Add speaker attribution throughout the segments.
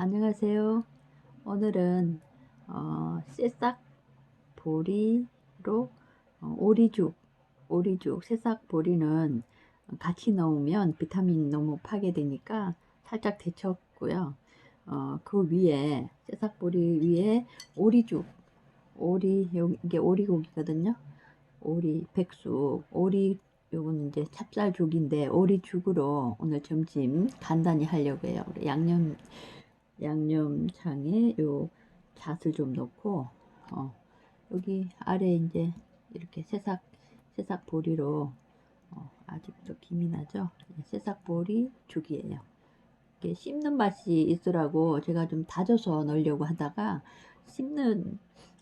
Speaker 1: 안녕하세요. 오늘은 어, 새싹 보리로 어, 오리죽, 오리죽, 새싹 보리는 같이 넣으면 비타민 너무 파괴되니까 살짝 데쳤고요. 어, 그 위에 새싹 보리 위에 오리죽, 오리 이게 오리고기거든요. 오리 백숙, 오리 요건 이제 찹쌀죽인데 오리죽으로 오늘 점심 간단히 하려고 해요. 양념 양념장에 요 잣을 좀 넣고 어, 여기 아래 이제 이렇게 새싹 새싹 보리로 어, 아직도 김이 나죠. 네, 새싹 보리 죽이에요. 이게 씹는 맛이 있으라고 제가 좀 다져서 넣으려고 하다가 씹는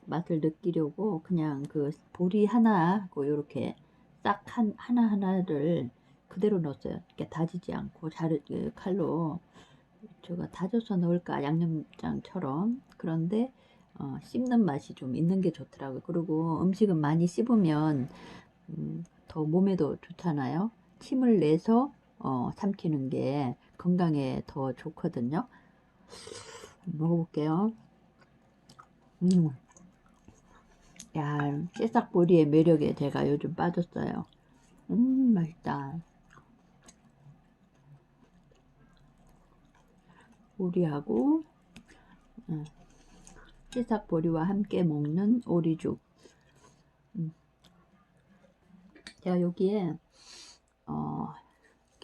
Speaker 1: 맛을 느끼려고 그냥 그 보리 하나 이렇게 싹 한, 하나 하나를 그대로 넣었어요. 이렇게 다지지 않고 자르 그 칼로 제가 다져서 넣을까 양념장처럼 그런데 어, 씹는 맛이 좀 있는 게 좋더라고요. 그리고 음식은 많이 씹으면 음, 더 몸에도 좋잖아요. 침을 내서 어, 삼키는 게 건강에 더 좋거든요. 먹어볼게요. 음. 야, 새싹보리의 매력에 제가 요즘 빠졌어요. 음, 맛있다. 오리하고 음, 새싹보리와 함께 먹는 오리죽. 음. 제가 여기에 어,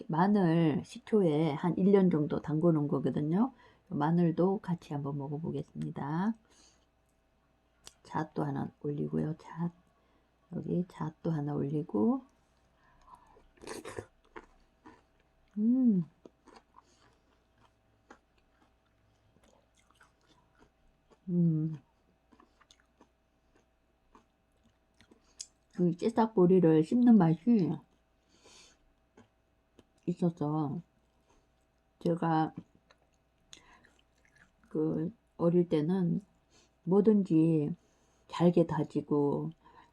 Speaker 1: 마늘 식초에 한 1년 정도 담궈 놓은 거거든요. 마늘도 같이 한번 먹어 보겠습니다. 잣도 하나 올리고요. 잣 여기 잣도 하나 올리고 음 음. 그 새싹보리를 씹는 맛이 있어서 제가 그 어릴 때는 뭐든지 잘게 다지고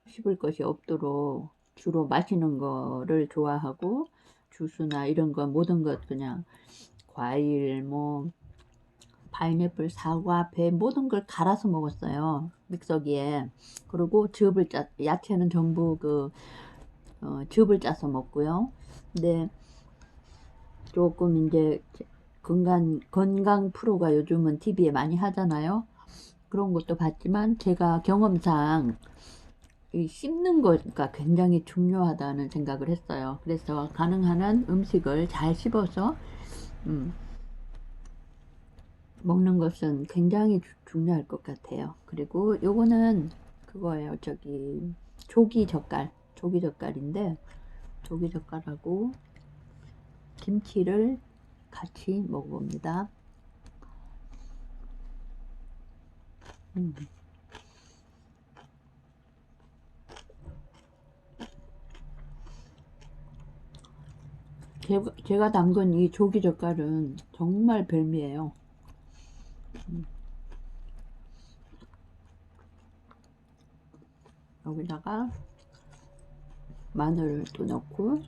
Speaker 1: 씹을 것이 없도록 주로 마시는 거를 좋아하고 주스나 이런 거 모든 것 그냥 과일 뭐 파인애플, 사과, 배 모든 걸 갈아서 먹었어요. 믹서기에. 그리고 즙을 짜, 야채는 전부 그, 어, 즙을 짜서 먹고요. 근데 조금 이제 건강, 건강 프로가 요즘은 TV에 많이 하잖아요. 그런 것도 봤지만 제가 경험상 이 씹는 거가 굉장히 중요하다는 생각을 했어요. 그래서 가능한 한 음식을 잘 씹어서, 음, 먹는 것은 굉장히 주, 중요할 것 같아요. 그리고 요거는 그거예요. 저기 조기 젓갈, 조기 젓갈인데 조기 젓갈하고 김치를 같이 먹어봅니다. 음. 제가, 제가 담근 이 조기 젓갈은 정말 별미예요. 여기다가 마늘을 또 넣고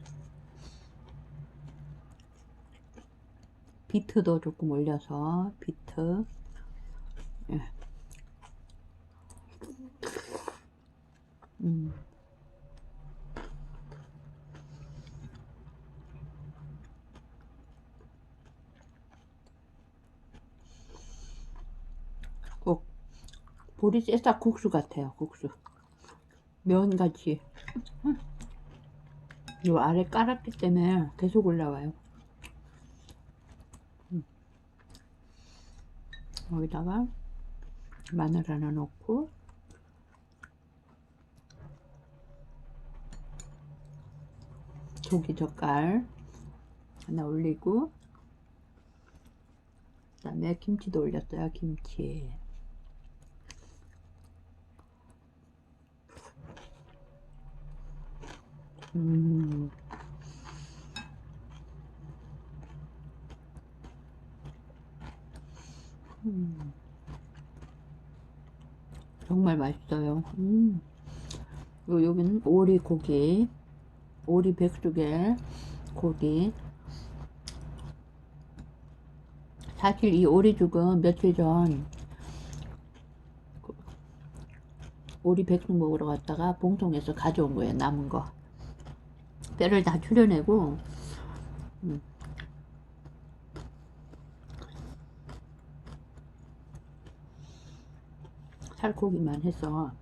Speaker 1: 비트도 조금 올려서 비트 예. 음. 꼭 보리 새싹 국수 같아요 국수 면같이 요 아래 깔았기 때문에 계속 올라와요. 음. 여기다가 마늘 하나 넣고. 조기 젓갈 하나 올리고. 그 다음에 김치도 올렸어요 김치 음. 음. 정말 맛있어요. 음. 요, 여기는 오리 고기, 오리 백숙에 고기, 사실 이 오리죽은 며칠 전그 오리 백숙 먹으러 갔다가 봉통에서 가져온 거예요. 남은 거. 뼈를 다 추려내고 음. 살코기만 해서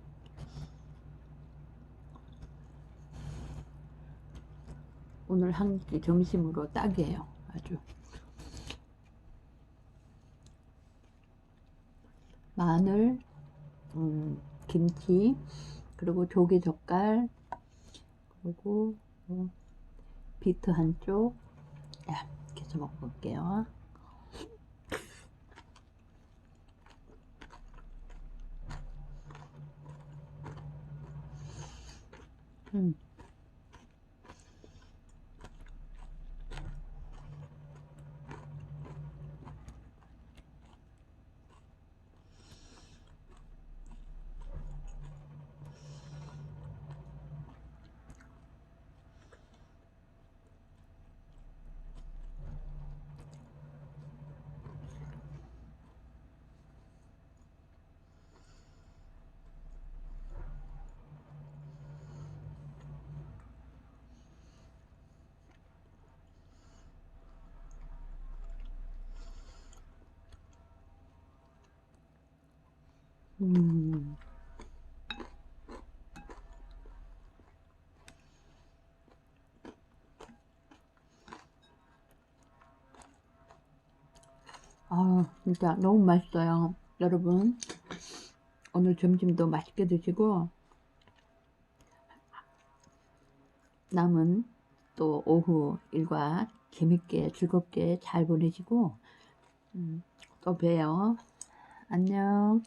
Speaker 1: 오늘 한 끼 점심으로 딱이에요. 아주 마늘, 음, 김치, 그리고 조개 젓갈, 그리고 뭐 비트 한 쪽, 야, 이렇게 먹어볼게요. 음. 음. 아, 진짜 너무 맛있어요. 여러분, 오늘 점심도 맛있게 드시고, 남은 또 오후 일과 재밌게 즐겁게 잘 보내시고, 음, 또 봬요. 안녕.